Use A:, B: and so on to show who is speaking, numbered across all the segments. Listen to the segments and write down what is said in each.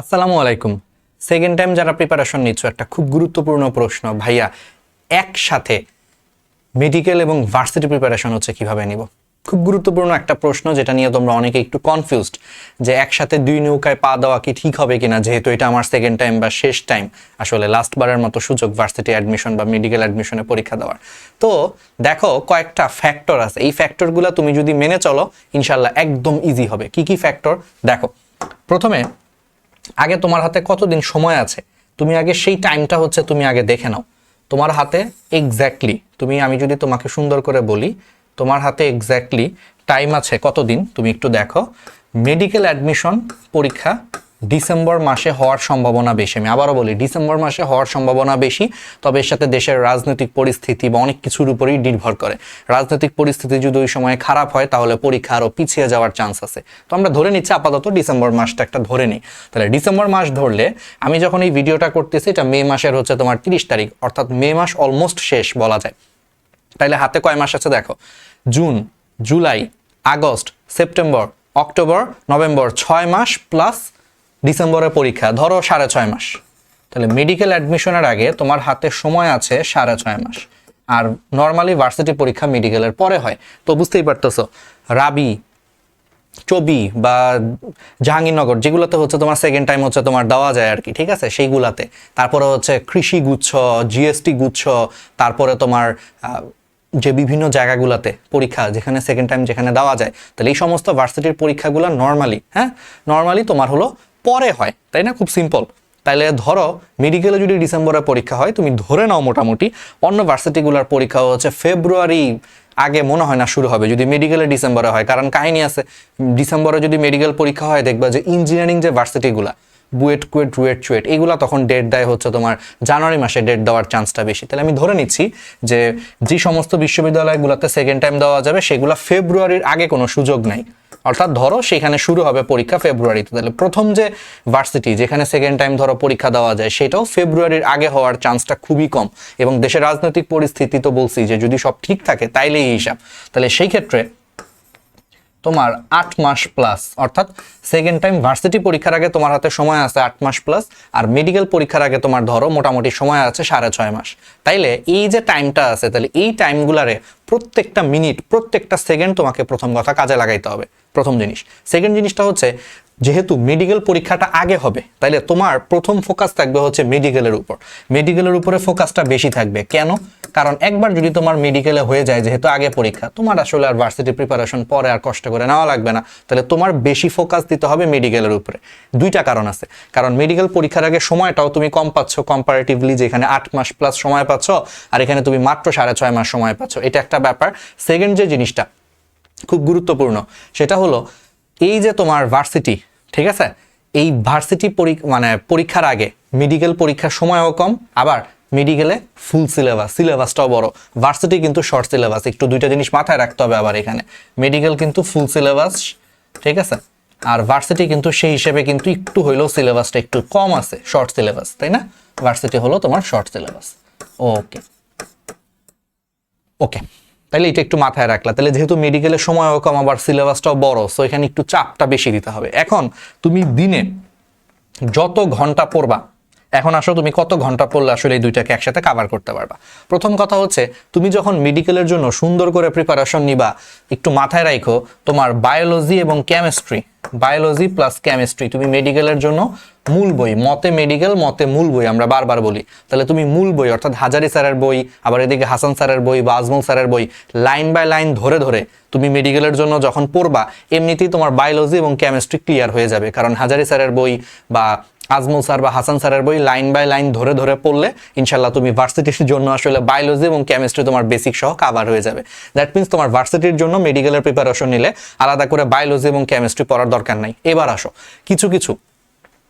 A: আসসালামু আলাইকুম। Second time যারা প্রিপারেশন নিচ্ছ, একটা খুব গুরুত্বপূর্ণ প্রশ্ন, ভাইয়া, একসাথে মেডিকেল এবং ভার্সিটি প্রিপারেশন হচ্ছে কীভাবে নিব? খুব গুরুত্বপূর্ণ একটা প্রশ্ন, যেটা নিয়ে তোমরা অনেকে একটু কনফিউজড যে একসাথে দুই নৌকায় পা দেওয়া কি ঠিক হবে কিনা, যেহেতু এটা আমার সেকেন্ড টাইম বা শেষ টাইম আসলে লাস্ট বারের মতো সুযোগ ভার্সিটি অ্যাডমিশন বা মেডিকেল অ্যাডমিশনে পরীক্ষা দেওয়ার। তো দেখো, কয়েকটা ফ্যাক্টর আছে। এই ফ্যাক্টরগুলো তুমি যদি মেনে চলো ইনশাল্লাহ একদম ইজি হবে। কি কি ফ্যাক্টর দেখো, প্রথমে আগে তোমার হাতে কতদিন সময় আছে? তুমি আগে সেই টাইমটা হচ্ছে তুমি আগে দেখে নাও। তোমার হাতে এক্স্যাক্টলি তুমি, আমি যদি তোমাকে সুন্দর করে বলি, তোমার হাতে এক্স্যাক্টলি টাইম আছে কতদিন? তুমি একটু দেখো। মেডিকেল অ্যাডমিশন পরীক্ষা ডিসেম্বর মাসে হওয়ার সম্ভাবনা বেশি। আমি আবারও বলি, ডিসেম্বর মাসে হওয়ার সম্ভাবনা বেশি, তবে এর সাথে দেশের রাজনৈতিক পরিস্থিতি বা অনেক কিছুর উপরেই নির্ভর করে। রাজনৈতিক পরিস্থিতি যদি ওই সময় খারাপ হয়, তাহলে পরীক্ষা আরও পিছিয়ে যাওয়ার চান্স আছে। তো আমরা ধরে নিচ্ছি আপাতত ডিসেম্বর মাসটা একটা ধরে নিই। তাহলে ডিসেম্বর মাস ধরলে আমি যখন এই ভিডিওটা করতেছি, এটা মে মাসের হচ্ছে তোমার তিরিশ তারিখ, অর্থাৎ মে মাস অলমোস্ট শেষ বলা যায়। তাইলে হাতে কয় মাস আছে দেখো? June, July, August, September, October, November, ছয় মাস প্লাস ডিসেম্বরের পরীক্ষা, ধরো সাড়ে ছয় মাস। তাহলে মেডিকেল অ্যাডমিশনের আগে তোমার হাতে সময় আছে সাড়ে ছয় মাস। আর নর্মালি ভার্সিটি পরীক্ষা মেডিকেলের পরে হয়। তো বুঝতেই পারতেছো, রাবি, চবি বা জাহাঙ্গীরনগর, যেগুলোতে হচ্ছে তোমার সেকেন্ড টাইম হচ্ছে তোমার দেওয়া যায় আর কি, ঠিক আছে? সেইগুলাতে। তারপরে হচ্ছে কৃষি গুচ্ছ জিএসটি গুচ্ছ, তারপরে তোমার যে বিভিন্ন জায়গাগুলোতে পরীক্ষা, যেখানে সেকেন্ড টাইম যেখানে দেওয়া যায়। তাহলে এই সমস্ত ভার্সিটির পরীক্ষাগুলো নর্মালি হ্যাঁ? নর্মালি তোমার হলো পরে হয়, তাই না? খুব সিম্পল তাইলে ধরো মেডিকেলে যদি ডিসেম্বরে পরীক্ষা হয়, তুমি ধরে নাও মোটামুটি, অন্য ভার্সিটিগুলোর পরীক্ষা হচ্ছে ফেব্রুয়ারি আগে মনে হয় না শুরু হবে, যদি মেডিকেলে ডিসেম্বরে হয়। কারণ কাহিনী আছে, ডিসেম্বরে যদি মেডিকেল পরীক্ষা হয়, দেখবা যে ইঞ্জিনিয়ারিং যে ভার্সিটিগুলা, বুয়েট, কুয়েট, রুয়েট, চুয়েট, এগুলো তখন ডেট দেয় হচ্ছে তোমার জানুয়ারি মাসে ডেট দেওয়ার চান্সটা বেশি। তাহলে আমি ধরে নিচ্ছি যে যে সমস্ত বিশ্ববিদ্যালয়গুলোতে সেকেন্ড টাইম দেওয়া যাবে, সেগুলো ফেব্রুয়ারির আগে কোনো সুযোগ নাই। অর্থাৎ ধরো সেখানে শুরু হবে পরীক্ষা ফেব্রুয়ারিতে। তাহলে প্রথম যে ভার্সিটি যেখানে সেকেন্ড টাইম ধরো পরীক্ষা দেওয়া যায়, সেটাও ফেব্রুয়ারির আগে হওয়ার চান্সটা খুবই কম। এবং দেশের রাজনৈতিক পরিস্থিতি তো বলছি যে যদি সব ঠিক থাকে, তাইলেই হিসাব। তাহলে সেই ক্ষেত্রে তোমার আট মাস প্লাস অর্থাৎ সেকেন্ড টাইম ভার্সিটি পরীক্ষার আগে তোমার হাতে সময় আছে আট মাস প্লাস আর মেডিকেল পরীক্ষার আগে তোমার ধরো মোটামুটি সময় আছে সাড়ে ছয় মাস। তাইলে এই যে টাইমটা আছে তাহলে এই টাইমগুলারে প্রত্যেকটা মিনিট প্রত্যেকটা সেকেন্ড তোমাকে প্রথম কথা কাজে লাগাইতে হবে। প্রথম জিনিস। সেকেন্ড জিনিসটা হচ্ছে যেহেতু মেডিকেল পরীক্ষাটা আগে হবে, তাইলে তোমার প্রথম ফোকাস থাকবে হচ্ছে মেডিকেলের উপর। মেডিকেলের উপরে ফোকাসটা বেশি থাকবে। কেন? কারণ একবার যদি তোমার মেডিকেলে হয়ে যায় যেহেতু আগে পরীক্ষা, তোমার আসলে আর ভার্সিটি প্রিপারেশন পরে আর কষ্ট করে নেওয়া লাগবে না। তাহলে তোমার বেশি ফোকাস দিতে হবে মেডিকেলের উপরে। দুইটা কারণ আছে। কারণ মেডিকেল পরীক্ষার আগে সময়টাও তুমি কম পাচ্ছ কম্পারেটিভলি যেখানে আট মাস প্লাস সময় পাচ্ছ, আর এখানে তুমি মাত্র সাড়ে ছয় মাস সময় পাচ্ছ। এটা একটা ব্যাপার। সেকেন্ড যে জিনিসটা, খুব গুরুত্বপূর্ণ, সেটা হলো এই যে তোমার ভার্সিটি ঠিক আছে? এই ভার্সিটি মানে পরীক্ষার আগে মেডিকেল পরীক্ষার সময়ও কম, আবার মেডিকেলে ফুল সিলেবাস সিলেবাসটাও বড়। ভার্সিটি কিন্তু শর্ট সিলেবাস একটু দুইটা জিনিস মাথায় রাখতে হবে আবার এখানে। মেডিকেল কিন্তু ফুল সিলেবাস ঠিক আছে? আর ভার্সিটি কিন্তু সেই হিসেবে কিন্তু একটু হইলেও সিলেবাসটা একটু কম আছে শর্ট সিলেবাস তাই না? ভার্সিটি হলো তোমার শর্ট সিলেবাস ওকে ওকে তাহলে এটা একটু মাথায় রাখলা। তাহলে যেহেতু মেডিকেলের সময়ও কম আবার সিলেবাসটাও বড় সো এখানে একটু চাপটা বেশি দিতে হবে। এখন তুমি দিনে যত ঘণ্টা পড়বা এখন আসো, তুমি কত ঘণ্টা পড়লে আসলে এই দুইটাকে একসাথে কাভার করতে পারবা? প্রথম কথা হচ্ছে, তুমি যখন মেডিকেলের জন্য সুন্দর করে প্রিপারেশন নিবা, একটু মাথায় রাখো তোমার বায়োলজি এবং কেমিস্ট্রি বায়োলজি প্লাস কেমিস্ট্রি তুমি মেডিকেলের জন্য মূল বই, মতে মেডিকেল মতে মূল বই, আমরা বারবার বলি। তাহলে তুমি মূল বই, অর্থাৎ হাজারি স্যারের বই, আবার এদিকে হাসান স্যারের বই বা আজমল স্যারের বই লাইন বাই লাইন ধরে ধরে তুমি মেডিকেলের জন্য যখন পড়বা, এমনিতেই তোমার বায়োলজি এবং কেমিস্ট্রি ক্লিয়ার হয়ে যাবে। কারণ হাজারি স্যারের বই বা আজমল স্যার বা হাসান স্যারের বই লাইন বাই লাইন ধরে ধরে পড়লে ইনশাল্লাহ তুমি ভার্সিটির জন্য আসলে বায়োলজি এবং কেমিস্ট্রি তোমার বেসিক সহ কাভার হয়ে যাবে। দ্যাট মিনস তোমার ভার্সিটির জন্য মেডিকেলের প্রিপারেশন নিলে আলাদা করে বায়োলজি এবং কেমিস্ট্রি পড়ার দরকার নাই। এবার আসো। কিছু কিছু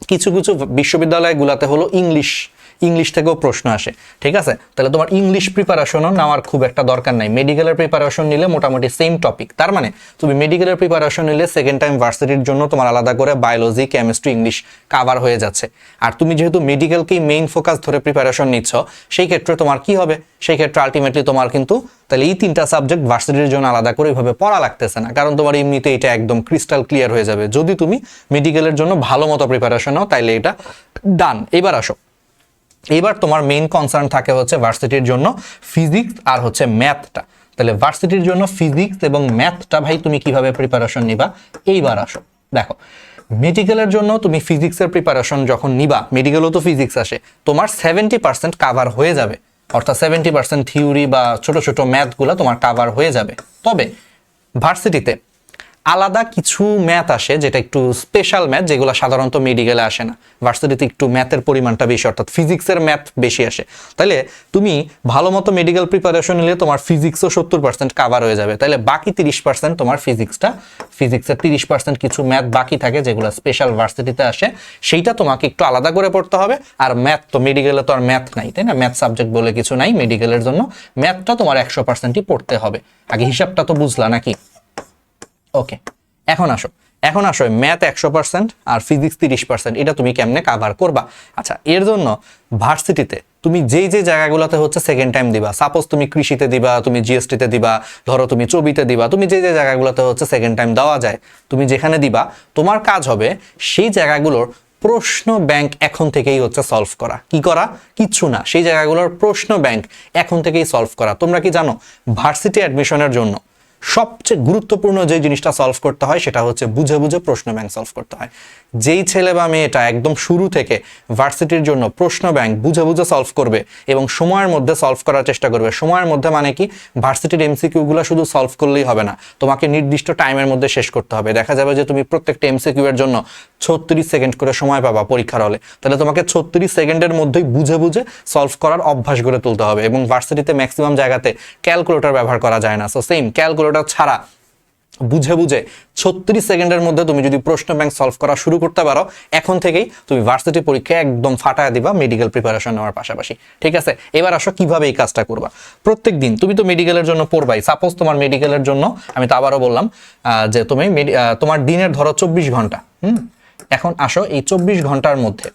A: কিছু কিছু বিশ্ববিদ্যালয়গুলোতে হলো ইংলিশ ইংলিশ থেকেও প্রশ্ন আসে, ঠিক আছে? তাহলে তোমার ইংলিশ প্রিপারেশনও নেওয়ার খুব একটা দরকার নাই। মেডিকেলের প্রিপারেশন নিলে মোটামুটি সেম টপিক তার মানে তুমি মেডিকেলের প্রিপারেশন নিলে সেকেন্ড টাইম ভার্সিটির জন্য তোমার আলাদা করে বায়োলজি কেমিস্ট্রি ইংলিশ কাভার হয়ে যাচ্ছে। আর তুমি যেহেতু মেডিকেলকেই মেইন ফোকাস ধরে প্রিপারেশন নিচ্ছ, সেই ক্ষেত্রে তোমার কি হবে? সেই ক্ষেত্রে আলটিমেটলি তোমার কিন্তু, তাহলে এই তিনটা সাবজেক্ট ভার্সিটির জন্য আলাদা করে ওইভাবে পড়া লাগতেছে না। কারণ তোমার এমনিতে এটা একদম ক্রিস্টাল ক্লিয়ার হয়ে যাবে। যদি তুমি মেডিকেলের জন্য ভালো মতো প্রিপারেশন নাও তাইলে এটা ডান এবার আসো। এবার তোমার মেইন কনসার্ন থাকে হচ্ছে ভার্সিটির জন্য ফিজিক্স আর হচ্ছে ম্যাথটা তাহলে ভার্সিটির জন্য ফিজিক্স এবং ম্যাথটা ভাই তুমি কীভাবে প্রিপারেশন নিবা? এইবার আসো। দেখো মেডিকেলের জন্য তুমি ফিজিক্সের প্রিপারেশন যখন নিবা মেডিকেলও তো ফিজিক্স আসে, তোমার সেভেন্টি পার্সেন্ট কাভার হয়ে যাবে। অর্থাৎ সেভেন্টি পার্সেন্ট থিওরি বা ছোট ছোট ম্যাথগুলো তোমার কাভার হয়ে যাবে। তবে ভার্সিটিতে আলাদা কিছু ম্যাথ আসে যেটা একটু স্পেশাল ম্যাথ, যেগুলো সাধারণত মেডিকেলে আসে না। ভার্সিটিতে একটু ম্যাথের পরিমাণটা বেশি, অর্থাৎ ফিজিক্সের ম্যাথ বেশি আসে। তাহলে তুমি ভালো মতো মেডিকেল প্রিপারেশন নিলে তোমার ফিজিক্সও সত্তর পার্সেন্ট কাভার হয়ে যাবে। তাহলে বাকি তিরিশ পার্সেন্ট তোমার ফিজিক্সটা ফিজিক্সের তিরিশ পার্সেন্ট কিছু ম্যাথ বাকি থাকে যেগুলো স্পেশাল ভার্সিটিতে আসে, সেইটা তোমাকে একটু আলাদা করে পড়তে হবে। আর ম্যাথ তো মেডিকেলে তো আর ম্যাথ নাই, তাই না? ম্যাথ সাবজেক্ট বলে কিছু নাই মেডিকেলের জন্য ম্যাথটা তোমার একশো পার্সেন্টই পড়তে হবে। আগে হিসাবটা তো বুঝলা নাকি? ওকে এখন আসো। এখন আসো ম্যাথ একশো পার্সেন্ট আর ফিজিক্স তিরিশ পার্সেন্ট এটা তুমি কেমনে কাভার করবা? আচ্ছা এর জন্য ভার্সিটিতে তুমি যেই যে জায়গাগুলোতে হচ্ছে সেকেন্ড টাইম দিবা সাপোজ তুমি কৃষিতে দিবা, তুমি জিএসটিতে দিবা, ধরো তুমি চবিতে দিবা, তুমি যে যে জায়গাগুলোতে হচ্ছে সেকেন্ড টাইম দেওয়া যায়, তুমি যেখানে দিবা, তোমার কাজ হবে সেই জায়গাগুলোর প্রশ্ন ব্যাংক এখন থেকেই হচ্ছে সলভ করা। কি করা? কিচ্ছু না। সেই জায়গাগুলোর প্রশ্ন ব্যাংক এখন থেকেই সলভ করা। তোমরা কি জানো? ভার্সিটি অ্যাডমিশনের জন্য সবচেয়ে গুরুত্বপূর্ণ যে জিনিসটা সলভ করতে হয়, সেটা হচ্ছে বুঝে বুঝে প্রশ্ন ব্যাংক সলভ করতে হয়। যেই ছেলে বা মেয়েটা একদম শুরু থেকে ভার্সিটির জন্য প্রশ্ন ব্যাংক বুঝে বুঝে সলভ করবে এবং সময়ের মধ্যে সলভ করার চেষ্টা করবে। সময়ের মধ্যে মানে কি? ভার্সিটির এমসিকিউগুলো শুধু সলভ করলেই হবে না। তোমাকে নির্দিষ্ট টাইমের মধ্যে শেষ করতে হবে। দেখা যাবে যে তুমি প্রত্যেকটা এমসিকিউ এর জন্য ছত্রিশ সেকেন্ড করে সময় পাবা পরীক্ষার হলে। তাহলে তোমাকে ছত্রিশ সেকেন্ডের মধ্যেই বুঝে বুঝে সলভ করার অভ্যাস গড়ে তুলতে হবে এবং ভার্সিটিতে ম্যাক্সিমাম জায়গাতে ক্যালকুলেটর ব্যবহার করা যায় না। সো সেম ক্যালকুলেটর ছাড়া বুঝে বুঝে ছত্রিশ সেকেন্ডের মধ্যে তুমি যদি প্রশ্ন ব্যাংক সলভ করা শুরু করতে পারো, এখন থেকেই তুমি ভার্সিটি পরীক্ষায় একদম ফাটায় দিবা মেডিকেল প্রিপারেশন নেওয়ার পাশাপাশি। ঠিক আছে? এবার আসো কীভাবে এই কাজটা করবা। প্রত্যেক দিন তুমি তো মেডিকেলের জন্য পড়বাই। সাপোজ তোমার মেডিকেলের জন্য, আমি তো আবারও বললাম যে তুমি তোমার দিনের ধরো চব্বিশ ঘণ্টা, হুম? এখন আসো এই চব্বিশ ঘণ্টার মধ্যে।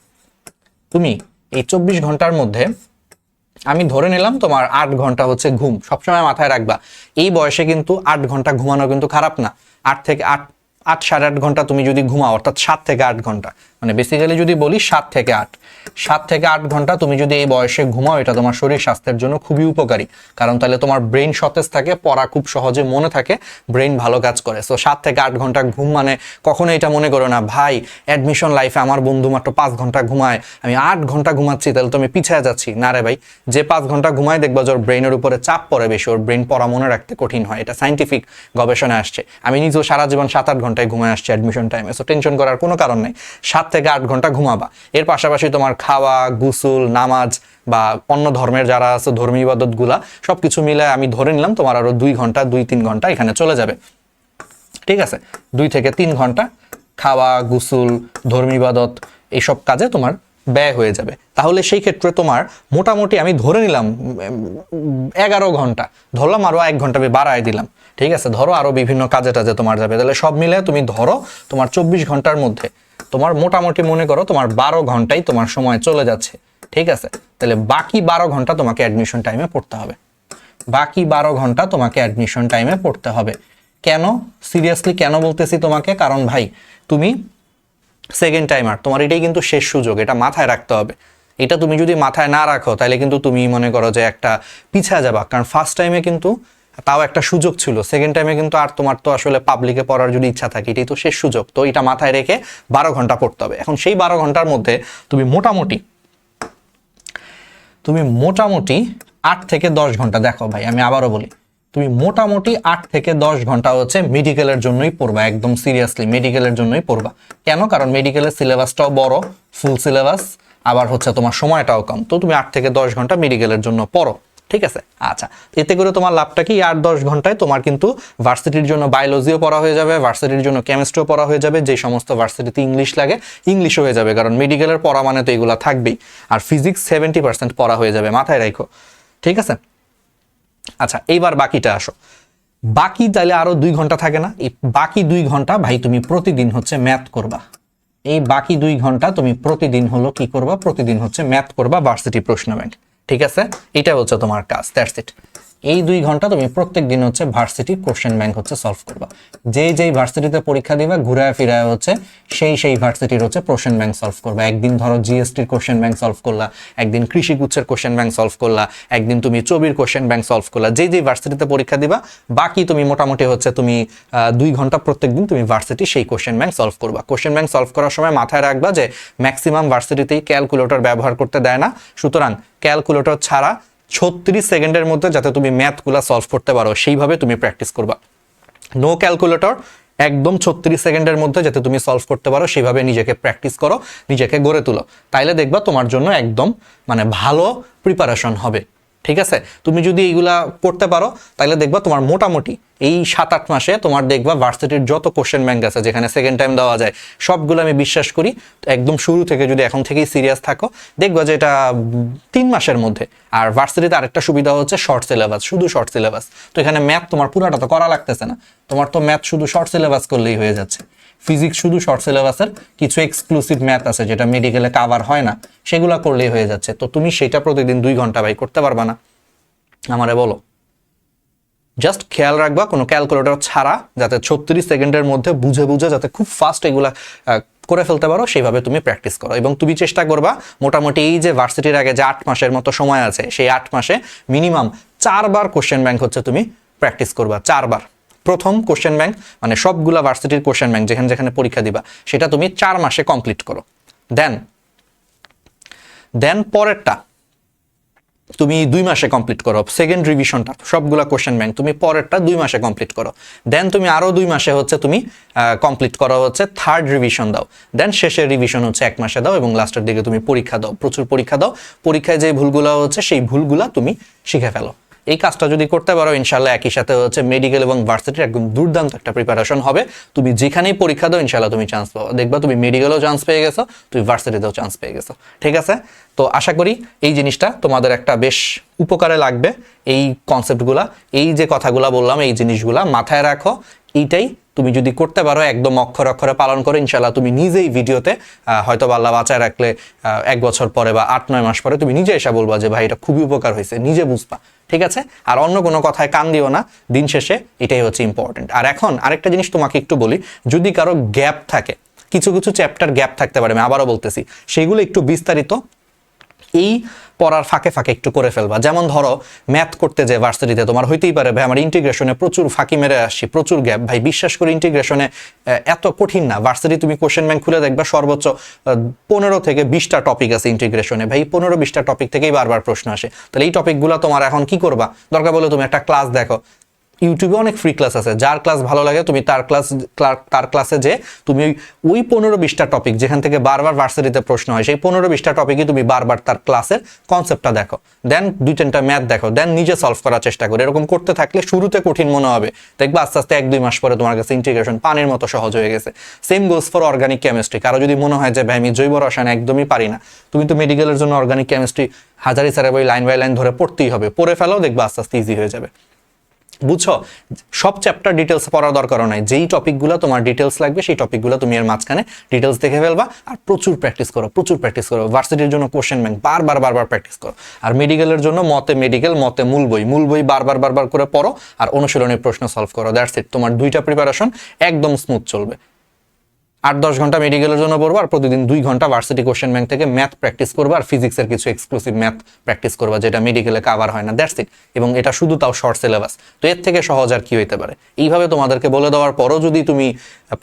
A: তুমি এই চব্বিশ ঘণ্টার মধ্যে আমি ধরে নিলাম তোমার আট ঘণ্টা হচ্ছে ঘুম, সবসময় মাথায় রাখবা। এই বয়সে কিন্তু আট ঘণ্টা ঘুমানো কিন্তু খারাপ না। আট থেকে আট আট সাড়ে আট ঘণ্টা তুমি যদি ঘুমাও, অর্থাৎ সাত থেকে আট ঘণ্টা। মানে বেসিক্যালি যদি বলি সাত থেকে আট। সাত থেকে আট ঘণ্টা তুমি যদি এই বয়সে ঘুমাও, এটা তোমার শরীর স্বাস্থ্যের জন্য খুবই উপকারী। কারণ তাহলে তোমার ব্রেন সতেজ থাকে, পড়া খুব সহজে মনে থাকে ব্রেন ভালো কাজ করে। সো সাত থেকে আট ঘণ্টা ঘুম মানে কখনো এটা মনে করো না, ভাই অ্যাডমিশন লাইফে আমার বন্ধু মাত্র পাঁচ ঘণ্টা ঘুমায়, আমি আট ঘণ্টা ঘুমাচ্ছি, তাহলে তো আমি পিছিয়ে যাচ্ছি। না রে ভাই, যে পাঁচ ঘণ্টা ঘুমায় দেখবা যে ওর ব্রেনের উপরে চাপ পড়ে বেশি, ওর ব্রেন পড়া মনে রাখতে কঠিন হয়। এটা সাইন্টিফিক গবেষণা আসছে। আমি নিজেও সারা জীবন সাত আট ঘন্টায় ঘুমায় আসছি অ্যাডমিশন টাইমে সো টেনশন করার কোনো কারণ নেই। সাত থেকে আট ঘণ্টা ঘুমাবা। এর পাশাপাশি তোমার খাওয়া, গুসুল, নামাজ বা অন্য ধর্মের যারা আছে, ধর্মীয় ইবাদতগুলা সব কিছু মিলে আমি ধরে নিলাম, তোমার আরও দুই ঘণ্টা, দুই, তিন ঘণ্টা এখানে চলে যাবে। ঠিক আছে? দুই থেকে তিন ঘণ্টা খাওয়া, গুসুল ধর্মী ইবাদত এইসব কাজে তোমার ব্যয় হয়ে যাবে। তাহলে সেই ক্ষেত্রে তোমার মোটামুটি আমি ধরে নিলাম এগারো ঘণ্টা। ধরলাম আরও এক ঘণ্টা আমি বাড়ায় দিলাম। ঠিক আছে? ধরো আরও বিভিন্ন কাজে টাজে তোমার যাবে। তাহলে সব মিলে তুমি ধরো তোমার চব্বিশ ঘণ্টার মধ্যে তোমার মোটামুটি মনে করো তোমার বারো ঘন্টাই তোমার সময় চলে যাচ্ছে। ঠিক আছে? তাহলে বাকি বারো ঘণ্টা তোমাকে অ্যাডমিশন টাইমে পড়তে হবে। বাকি বারো ঘণ্টা তোমাকে অ্যাডমিশন টাইমে পড়তে হবে। কেন? সিরিয়াসলি কেন বলতেছি তোমাকে? কারণ ভাই, তুমি সেকেন্ড টাইমার তোমার এটাই কিন্তু শেষ সুযোগ, এটা মাথায় রাখতে হবে। এটা তুমি যদি মাথায় না রাখো, তাহলে কিন্তু তুমি মনে করো যে একটা পিছা যাবা। কারণ ফার্স্ট টাইমে কিন্তু তাও একটা সুযোগ ছিল। সেকেন্ড টাইমে কিন্তু আর তোমার তো আসলে পাবলিকে পড়ার যদি ইচ্ছা থাকে, এটাই তো শেষ সুযোগ। তো এটা মাথায় রেখে বারো ঘণ্টা পড়তে হবে। এখন সেই বারো ঘণ্টার মধ্যে তুমি মোটামুটি তুমি মোটামুটি আট থেকে দশ ঘণ্টা, দেখো ভাই, আমি আবারও বলি, তুমি মোটামুটি আট থেকে দশ ঘণ্টা হচ্ছে মেডিকেলের জন্যই পড়বা, একদম সিরিয়াসলি মেডিকেলের জন্যই পড়বা। কেন? কারণ মেডিকেলের সিলেবাসটাও বড় ফুল সিলেবাস আবার হচ্ছে তোমার সময়টাও কম। তো তুমি আট থেকে দশ ঘণ্টা মেডিকেলের জন্য পড়ো। ঠিক আছে? আচ্ছা এতে করে তোমার লাভটা কি? আট দশ ঘন্টায় তোমার কিন্তু ভার্সিটির জন্য বায়োলজিও পড়া হয়ে যাবে ভার্সিটির জন্য কেমিস্ট্রিও পড়া হয়ে যাবে, যে সমস্ত ভার্সিটিতে ইংলিশ লাগে ইংলিশও হয়ে যাবে, কারণ মেডিকেলের পড়া মানে তো এগুলো থাকবেই। আর ফিজিক্স সেভেন্টি পার্সেন্ট পড়া হয়ে যাবে, মাথায় রাখো ঠিক আছে? আচ্ছা এইবার বাকিটা আসো। বাকি তাহলে আরও দুই ঘণ্টা থাকে না? এই বাকি দুই ঘণ্টা ভাই তুমি প্রতিদিন হচ্ছে ম্যাথ করবা। এই বাকি দুই ঘণ্টা তুমি প্রতিদিন হলো কি করবা? প্রতিদিন হচ্ছে ম্যাথ করবা ভার্সিটি প্রশ্ন ব্যাংক ঠিক আছে? এটা হচ্ছে তোমার কাজ দ্যাটস ইট এই দুই ঘণ্টা তুমি প্রত্যেক দিন হচ্ছে ভার্সিটি কোশ্চেন ব্যাংক হচ্ছে সলভ করবা। যেই যেই ভার্সিটিতে পরীক্ষা দিবা, ঘুরায় ফিরায় হচ্ছে সেই সেই ভার্সিটির হচ্ছে কোশ্চেন ব্যাংক সলভ করবা। একদিন ধরো জিএসটির কোশ্চেন ব্যাংক সলভ করলা, একদিন কৃষি গুচ্ছের কোশ্চেন ব্যাংক সলভ করলা, একদিন তুমি চবির কোশ্চেন ব্যাংক সলভ করলা। যেই যেই ভার্সিটিতে পরীক্ষা দিবা, বাকি তুমি মোটামুটি হচ্ছে তুমি দুই ঘণ্টা প্রত্যেক দিন তুমি ভার্সিটি সেই কোশ্চেন ব্যাংক সলভ করবা। কোশ্চেন ব্যাংক সলভ করার সময় মাথায় রাখবা যে ম্যাক্সিমাম ভার্সিটিতেই ক্যালকুলেটর ব্যবহার করতে দেয় না। সুতরাং ক্যালকুলেটর ছাড়া ছত্রিশ সেকেন্ডের মধ্যে যাতে তুমি ম্যাথগুলা সলভ করতে পারো, সেইভাবে তুমি প্র্যাকটিস করবা। নো ক্যালকুলেটর একদম ছত্রিশ সেকেন্ডের মধ্যে যাতে তুমি সলভ করতে পারো সেভাবে নিজেকে প্র্যাকটিস করো, নিজেকে গড়ে তুলো। তাইলে দেখবা তোমার জন্য একদম মানে ভালো প্রিপারেশন হবে। ঠিক আছে? তুমি যদি এইগুলা করতে পারো তাহলে দেখবা তোমার মোটামুটি এই সাত আট মাসে তোমার দেখবা ভার্সিটির যত কোশ্চেন ব্যাংক আছে, যেখানে সেকেন্ড টাইম দেওয়া যায়, সবগুলো আমি বিশ্বাস করি, একদম শুরু থেকে যদি এখন থেকেই সিরিয়াস থাকো, দেখবা যে এটা তিন মাসের মধ্যে। আর ভার্সিটিতে আরেকটা সুবিধা হচ্ছে শর্ট সিলেবাস শুধু শর্ট সিলেবাস তো এখানে ম্যাথ তোমার পুরাটা তো করা লাগতেছে না। তোমার তো ম্যাথ শুধু শর্ট সিলেবাস করলেই হয়ে যাচ্ছে। ফিজিক্স শুধু শর্ট সিলেবাসের কিছু এক্সক্লুসিভ ম্যাথ আছে, যেটা মেডিকেলে কাভার হয় না, সেগুলো করলেই হয়ে যাচ্ছে। তো তুমি সেটা প্রতিদিন দুই ঘণ্টা বাই করতে পারবা না। আমারে বলো। জাস্ট খেয়াল রাখবা, কোনো ক্যালকুলেটর ছাড়া যাতে ছত্রিশ সেকেন্ডের মধ্যে বুঝে বুঝে যাতে খুব ফাস্ট এগুলা করে ফেলতে পারো, সেইভাবে তুমি প্র্যাকটিস করো। এবং তুমি চেষ্টা করবা, মোটামুটি এই যে ভার্সিটির আগে যে আট মাসের মতো সময় আছে, সেই আট মাসে মিনিমাম চারবার কোশ্চেন ব্যাংক হচ্ছে তুমি প্র্যাকটিস করবা, চারবার। প্রথম কোশ্চেন ব্যাংক মানে সবগুলা ভার্সিটির কোশ্চেন ব্যাংক যেখানে যেখানে পরীক্ষা দিবা, সেটা তুমি চার মাসে কমপ্লিট করো। দেন দেন পরেরটা, তুমি দুই মাসে কমপ্লিট করো। সেকেন্ড রিভিশনটা সবগুলা কোশ্চেন ব্যাংক তুমি পরেরটা দুই মাসে কমপ্লিট করো। দেন তুমি আরও দুই মাসে হচ্ছে তুমি কমপ্লিট করো হচ্ছে থার্ড রিভিশন দাও। দেন শেষের রিভিশন হচ্ছে এক মাসে দাও এবং লাস্টের দিকে তুমি পরীক্ষা দাও, প্রচুর পরীক্ষা দাও। পরীক্ষায় যে ভুলগুলো হচ্ছে, সেই ভুলগুলা তুমি শিখে ফেলো। এই কাজটা যদি করতে পারো ইনশাল্লাহ একই সাথে হচ্ছে মেডিকেল এবং ভার্সিটির একদম দুর্দান্ত একটা প্রিপারেশন হবে। তুমি যেখানেই পরীক্ষা দাও ইনশাল্লাহ তুমি চান্স পাবো দেখবা তুমি মেডিকেলেও চান্স পেয়ে গেছো, তুমি ভার্সিটিতেও চান্স পেয়ে গেছো। ঠিক আছে? তো আশা করি এই জিনিসটা তোমাদের একটা বেশ উপকারে লাগবে। এই কনসেপ্টগুলা এই যে কথাগুলা বললাম, এই জিনিসগুলা মাথায় রাখো। এইটাই তুমি যদি করতে পারো, একদম অক্ষর অক্ষরে পালন করে ইনশাল্লাহ তুমি নিজেই ভিডিওতে হয়তো আল্লাহ বাঁচায় রাখলে এক বছর পরে বা আট, নয় মাস পরে তুমি নিজে এসে বলবা যে, ভাই, এটা খুবই উপকার হয়েছে। নিজে বুঝবা। ঠিক আছে? আর অন্য কোনো কথায় কান দিও না, দিন শেষে এটাই হচ্ছে ইম্পর্টেন্ট আর এখন আরেকটা জিনিস তোমাকে একটু বলি, যদি কারও গ্যাপ থাকে, কিছু কিছু চ্যাপ্টার গ্যাপ থাকতে পারে, আমি আবারও বলতেছি, সেগুলো একটু বিস্তারিত এই পড়ার ফাঁকে ফাঁকে একটু করে ফেলবা। যেমন ধরো ম্যাথ করতে যে ভার্সিটিতে তোমার হইতেই পারে, ভাই, আমার ইন্টিগ্রেশনে প্রচুর ফাঁকি মেরে আসছি, প্রচুর গ্যাপ ভাই, বিশ্বাস করে ইন্টিগ্রেশনে এত কঠিন না। ভার্সিটি তুমি কোশ্চেন ব্যাংক খুলে দেখবা, সর্বোচ্চ পনেরো থেকে বিশটা টপিক আছে ইন্টিগ্রেশনে ভাই পনেরো বিশটা টপিক থেকেই বারবার প্রশ্ন আসে। তাহলে এই টপিকগুলো তোমার এখন কি করবা? দরকার বলে তুমি একটা ক্লাস দেখো। ইউটিউবে অনেক ফ্রি ক্লাস আছে। যার ক্লাস ভালো লাগে, তুমি তার ক্লাস তার ক্লাসে যে তুমি ওই- পনেরো বিশটা টপিক যেখান থেকে বারবার ভার্সিটিতে প্রশ্ন হয়, সেই পনেরো বিশটা টপিকই তুমি বারবার তার ক্লাসের কনসেপ্টটা দেখো। দেন দুই তিনটা ম্যাথ দেখো দেন নিজে সলভ করার চেষ্টা করো। এরকম করতে থাকলে শুরুতে কঠিন মনে হবে। দেখবা আস্তে আস্তে এক দুই মাস পরে তোমার কাছে ইন্টিগ্রেশন পানির মতো সহজ হয়ে গেছে। Same goes for organic chemistry কারও যদি মনে হয় যে, ভাই, আমি জৈব রসায়ন একদমই পারি না। তুমি তো মেডিকেলের জন্য অর্গানিক কেমিস্ট্রি হাজারি স্যারের বই লাইন বাই লাইন ধরে পড়তেই হবে। পড়ে ফেলাও দেখবা আস্তে আস্তে ইজি হয়ে যাবে। বুঝছ? সব চ্যাপ্টার ডিটেলস পড়ার দরকার নাই। যেই টপিকগুলো তোমার ডিটেলস লাগবে, সেই টপিকগুলো তুমি এর মাঝখানে ডিটেলস দেখে ফেলবা আর প্রচুর প্র্যাকটিস করো, প্রচুর প্র্যাকটিস করো। ভার্সিটির জন্য কোশ্চেন ব্যাংক বারবার বারবার প্র্যাকটিস করো। আর মেডিকেলের জন্য মতে মেডিকেল মতে মূল বই। মূল বই বারবার বারবার করে পড়ো আর অনুশীলনের প্রশ্ন সলভ করো। দ্যাটস ইট তোমার দুইটা প্রিপারেশন একদম স্মুথ চলবে। আট দশ ঘণ্টা মেডিকেলের জন্য পড়ব আর প্রতিদিন দুই ঘণ্টা ভার্সিটি কোশ্চেন ব্যাংক থেকে ম্যাথ প্র্যাকটিস করব আর ফিজিক্সের কিছু এক্সক্লুসিভ ম্যাথ প্র্যাকটিস করব যেটা মেডিকেলে কাভার হয় না দ্যাটস ইট এবং এটা শুধু তাও শর্ট সিলেবাস তো এর থেকে সহজ আর কি হইতে পারে? এইভাবে তোমাদেরকে বলে দেওয়ার পরও যদি তুমি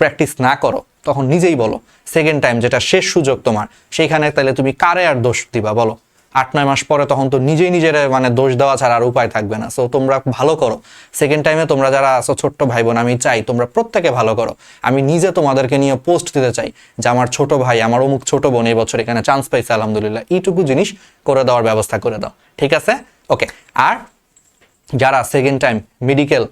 A: প্র্যাকটিস না করো, তখন নিজেই বলো সেকেন্ড টাইম যেটা শেষ সুযোগ তোমার, সেইখানে তাহলে তুমি কারে আর দোষ দিবা বলো? আট, নয় মাস পরে তখন তো নিজেই নিজের মানে দোষ দেওয়া ছাড়া আর উপায় থাকবে না। সো তোমরা ভালো করো। সেকেন্ড টাইমে তোমরা যারা আসো ছোট্ট ভাই বোন আমি চাই তোমরা প্রত্যেকে ভালো করো। আমি নিজে তোমাদেরকে নিয়ে পোস্ট দিতে চাই যে আমার ছোট ভাই, আমার অমুক ছোট বোন এই বছর এখানে চান্স পাইছে, আলহামদুলিল্লাহ। এইটুকু জিনিস করে দেওয়ার ব্যবস্থা করে দাও। ঠিক আছে? ওকে আর যারা সেকেন্ড টাইম মেডিকেল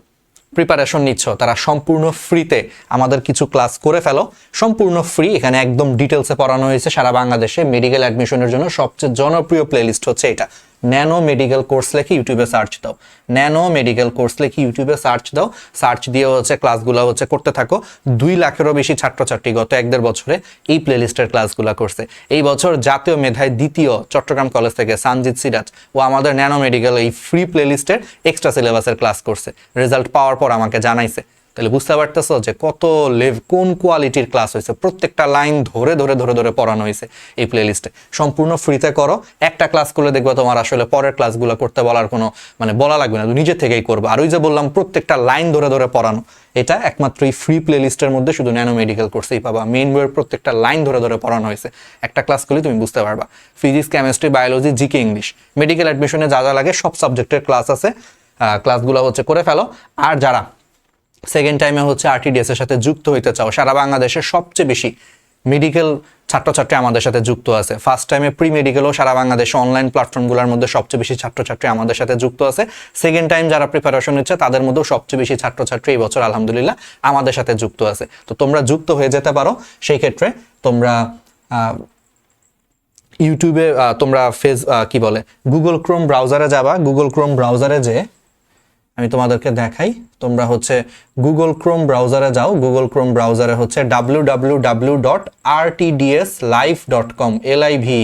A: প্রিপারেশন নিচ্ছ, তারা সম্পূর্ণ ফ্রিতে আমাদের কিছু ক্লাস করে ফেলো। সম্পূর্ণ ফ্রি এখানে একদম ডিটেলসে পড়ানো হয়েছে সারা বাংলাদেশে। মেডিকেল অ্যাডমিশনের জন্য সবচেয়ে জনপ্রিয় প্লেলিস্ট হচ্ছে এটা। ন্যানো মেডিকেল কোর্স লেখে ইউটিউবে সার্চ দাও। ন্যানো মেডিকেল কোর্স লেখে ইউটিউবে সার্চ দাও। সার্চ দিয়ে হচ্ছে ক্লাসগুলো হচ্ছে করতে থাকো। দুই লাখেরও বেশি ছাত্রছাত্রী গত এক দেড় বছরে এই প্লেলিস্টের ক্লাসগুলো করছে। এই বছর জাতীয় মেধায় দ্বিতীয় চট্টগ্রাম কলেজ থেকে সানজিৎ সিরাজ ও আমাদের ন্যানো মেডিকেল এই ফ্রি প্লেলিস্টের এক্সট্রা সিলেবাসের ক্লাস করছে। রেজাল্ট পাওয়ার পর আমাকে জানাইছে। তাহলে বুঝতে পারতেছো যে কত লেভ কোন কোয়ালিটির ক্লাস হয়েছে? প্রত্যেকটা লাইন ধরে ধরে ধরে ধরে পড়ানো হয়েছে এই প্লেলিস্টে সম্পূর্ণ ফ্রিতে করো। একটা ক্লাস করলে দেখবে তোমার আসলে পরের ক্লাসগুলো করতে বলার কোনো মানে বলা লাগবে না, নিজে থেকেই করব। আর ওই যে বললাম, প্রত্যেকটা লাইন ধরে ধরে পড়ানো, এটা একমাত্র এই ফ্রি প্লেলিস্টের মধ্যে শুধু ন্যানো মেডিকেল কোর্সেই পাবা। মেইন বইয়ের প্রত্যেকটা লাইন ধরে ধরে পড়ানো হয়েছে। একটা ক্লাস করলে তুমি বুঝতে পারবা। Physics chemistry biology GK English medical অ্যাডমিশনে যা যা লাগে সব সাবজেক্টের ক্লাস আছে। ক্লাসগুলো হচ্ছে করে ফেলো। আর যারা সেকেন্ড টাইমে হচ্ছে আরটিডিএস এর সাথে যুক্ত হইতে চাও। সারা বাংলাদেশের সবচেয়ে বেশি মেডিকেল ছাত্রছাত্রী আমাদের সাথে যুক্ত আছে। ফার্স্ট টাইমে প্রি মেডিকেলও সারা বাংলাদেশে অনলাইন প্ল্যাটফর্মগুলোর মধ্যে সবচেয়ে বেশি ছাত্রছাত্রী আমাদের সাথে যুক্ত আছে। সেকেন্ড টাইম যারা প্রিপারেশন নিচ্ছে, তাদের মধ্যেও সবচেয়ে বেশি ছাত্রছাত্রী এই বছর আলহামদুলিল্লাহ আমাদের সাথে যুক্ত আছে। তো তোমরা যুক্ত হয়ে যেতে পারো। সেই ক্ষেত্রে তোমরা ইউটিউবে তোমরা ফেস কি বলে গুগল ক্রোম ব্রাউজারে যাবা। গুগল ক্রোম ব্রাউজারে যে আমি তোমাদেরকে দেখাই। তোমরা হচ্ছে গুগল ক্রোম ব্রাউজারে যাও। গুগল ক্রোম ব্রাউজারে হচ্ছে W W W dot R T DS live dot com L I V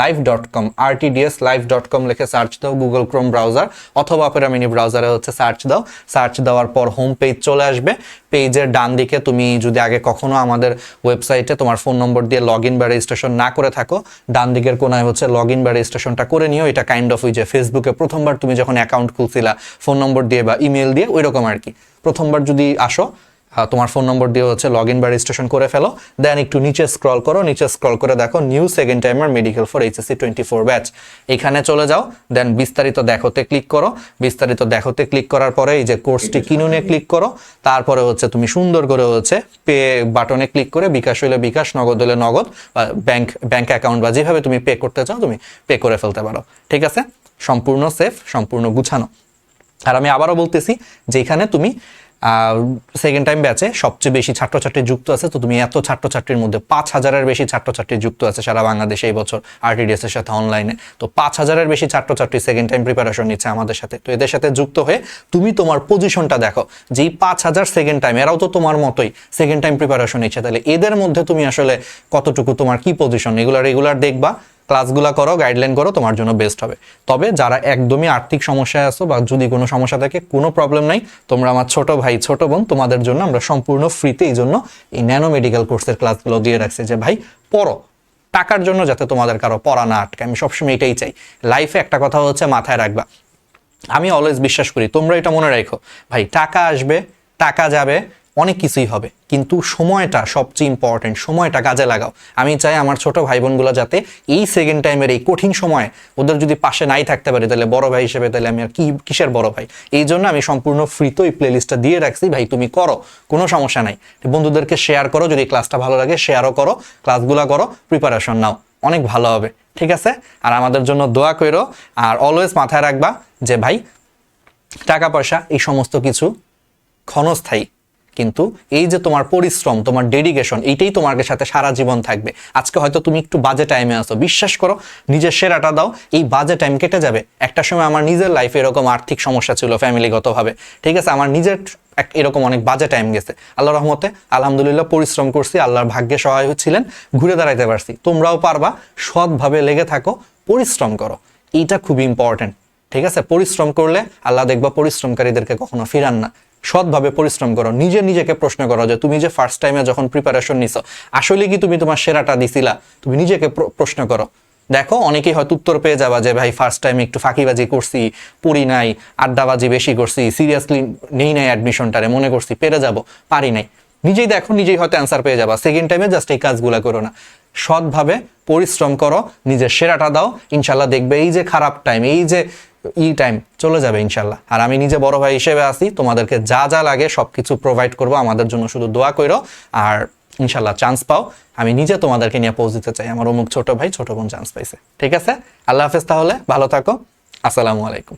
A: live dot com R T DS live dot com লিখে সার্চ দাও গুগল ক্রোম ব্রাউজার অথবা অপেরা মিনি ব্রাউজারে হচ্ছে search দাও। Search দেওয়ার পর হোম পেজ চলে আসবে। পেজের ডান দিকে তুমি যদি আগে কখনো আমাদের ওয়েবসাইটে তোমার ফোন নম্বর দিয়ে লগ ইন বা রেজিস্ট্রেশন না করে থাকো, ডান দিকের কোনায় হচ্ছে লগ ইন বা রেজিস্ট্রেশনটা করে নিও। এটা কাইন্ড অফ ওই যে ফেসবুকে প্রথমবার তুমি যখন অ্যাকাউন্ট খুলছিলা ফোন নম্বর দিয়ে বা ইমেল দিয়ে ওই রকম আর কি প্রথমবার যদি আসো তোমার ফোন নম্বর দিয়ে হচ্ছে লগ ইন বা রেজিস্ট্রেশন করে ফেলো দেন একটু নিচে স্ক্রল করো নিচে স্ক্রল করে দেখো new second timer medical for HSC twenty four batch এখানে চলে যাও দেন বিস্তারিত দেখোতে ক্লিক করো। বিস্তারিত দেখোতে ক্লিক করার পরে এই যে কোর্সটি কিনুনে ক্লিক করো। তারপরে হচ্ছে তুমি সুন্দর করে হচ্ছে পে বাটনে ক্লিক করে বিকাশ হইলে বিকাশ নগদ হলে নগদ বা ব্যাংক ব্যাংক অ্যাকাউন্ট বা যেভাবে তুমি পে করতে চাও তুমি পে করে ফেলতে পারো। ঠিক আছে? সম্পূর্ণ সেফ সম্পূর্ণ গুছানো। আর আমি আবারও বলতেছি যে এখানে তুমি সেকেন্ড টাইম ব্যাচে সবচেয়ে বেশি ছাত্রছাত্রী যুক্ত আছে, তো তুমি এত ছাত্রছাত্রীর মধ্যে পাঁচ হাজারের বেশি ছাত্রছাত্রী যুক্ত আছে সারা বাংলাদেশে এই বছর আরটিডিএস এর সাথে অনলাইনে তো পাঁচ হাজারের বেশি ছাত্রছাত্রী সেকেন্ড টাইম প্রিপারেশন নিচ্ছে আমাদের সাথে। তো এদের সাথে যুক্ত হয়ে তুমি তোমার পজিশনটা দেখো যে পাঁচ হাজার সেকেন্ড টাইম এরাও তো তোমার মতোই সেকেন্ড টাইম প্রিপারেশন নিচ্ছে। তাহলে এদের মধ্যে তুমি আসলে কতটুকু তোমার কি পজিশন এগুলো রেগুলার দেখবা ক্লাসগুলো করো গাইডলাইন করো, তোমার জন্য বেস্ট হবে। তবে যারা একদমই আর্থিক সমস্যায় আসো বা যদি কোনো সমস্যা থাকে, কোনো প্রবলেম নাই, তোমরা আমার ছোট ভাই, ছোট বোন, তোমাদের জন্য আমরা সম্পূর্ণ ফ্রিতে এই জন্য এই ন্যানো মেডিকেল কোর্সের ক্লাসগুলো দিয়ে রাখছি যে, ভাই, পড়ো। টাকার জন্য যাতে তোমাদের কারও পড়া না আটকে। আমি সবসময় এটাই চাই। লাইফে একটা কথা হচ্ছে, মাথায় রাখবা। আমি অলওয়েজ বিশ্বাস করি, তোমরা এটা মনে রাখো। ভাই, টাকা আসবে, টাকা যাবে অনেক কিছুই হবে। কিন্তু সময়টা সবচেয়ে ইম্পর্টেন্ট সময়টা কাজে লাগাও। আমি চাই আমার ছোট ভাই বোনগুলো যাতে এই সেকেন্ড টাইমের এই কঠিন সময়ে ওদের যদি পাশে নাই থাকতে পারি, তাহলে বড় ভাই হিসেবে তাহলে আমি আর কি, কিসের বড় ভাই? এই জন্য আমি সম্পূর্ণ ফ্রিতে এই প্লেলিস্টটা দিয়ে রাখছি। ভাই, তুমি করো, কোনো সমস্যা নাই। বন্ধুদেরকে শেয়ার করো, যদি ক্লাসটা ভালো লাগে শেয়ারও করো ক্লাসগুলো করো প্রিপারেশন নাও। অনেক ভালো হবে, ঠিক আছে? আর আমাদের জন্য দোয়া করো, আর অলওয়েজ মাথায় রাখবা যে ভাই টাকা পয়সা এই সমস্ত কিছু ক্ষণস্থায়ী। কিন্তু এই যে তোমার পরিশ্রম, তোমার ডেডিকেশন এইটাই তোমার সাথে সারা জীবন থাকবে। আজকে হয়তো তুমি একটু বাজে টাইমে আসো বিশ্বাস করো, নিজের সেরাটা দাও, এই বাজে টাইম কেটে যাবে। একটা সময় আমার নিজের লাইফে এরকম আর্থিক সমস্যা ছিল ফ্যামিলিগতভাবে ঠিক আছে, আমার নিজের এক- এরকম অনেক বাজে টাইম গেছে। আল্লাহ রহমতে, আলহামদুলিল্লাহ পরিশ্রম করছি, আল্লাহর ভাগ্যে সহায় হচ্ছিলেন, ঘুরে দাঁড়াইতে পারছি। তোমরাও পারবা, সৎভাবে লেগে থাকো, পরিশ্রম করো। এইটা খুবই ইম্পর্টেন্ট ঠিক আছে, পরিশ্রম করলে আল্লাহ দেখবা পরিশ্রমকারীদেরকে কখনো ফিরান না। সৎভাবে পরিশ্রম করো, নিজে নিজেকে প্রশ্ন করো যে তুমি যে ফার্স্ট টাইমে যখন প্রিপারেশন নিছো, আসলে কি তুমি তোমার সেরাটা দিছিলা? তুমি নিজেকে প্রশ্ন করো। দেখো, অনেকেই হয়তো উত্তর পেয়ে যাবা যে, ভাই ফার্স্ট টাইমে একটু ফাঁকিবাজি করছি, পড়ি নাই, আড্ডাবাজি বেশি করছি সিরিয়াসলি নেই নাই অ্যাডমিশনটারে মনে করছি, পেরে যাব, পারি নাই। নিজেই দেখো, নিজেই হয়তো অ্যান্সার পেয়ে যাবা। সেকেন্ড টাইমে জাস্ট এই কাজগুলো করো না। সৎভাবে পরিশ্রম করো, নিজের সেরাটা দাও, ইনশাল্লাহ দেখবে এই যে খারাপ টাইম এই যে ই টাইম চলে যাবে ইনশাল্লাহ। আর আমি নিজে বড় ভাই হিসেবে আছি, তোমাদেরকে যা যা লাগে সব কিছু প্রোভাইড করব, আমাদের জন্য শুধু দোয়া করো। আর ইনশাল্লাহ চান্স পাও। আমি নিজে তোমাদেরকে নিয়ে পৌঁছ দিতে চাই। আমার অমুক ছোট ভাই, ছোট বোন চান্স পাইছে। ঠিক আছে? আল্লাহ হাফেজ তাহলে। ভালো থাকো। আসসালামু আলাইকুম।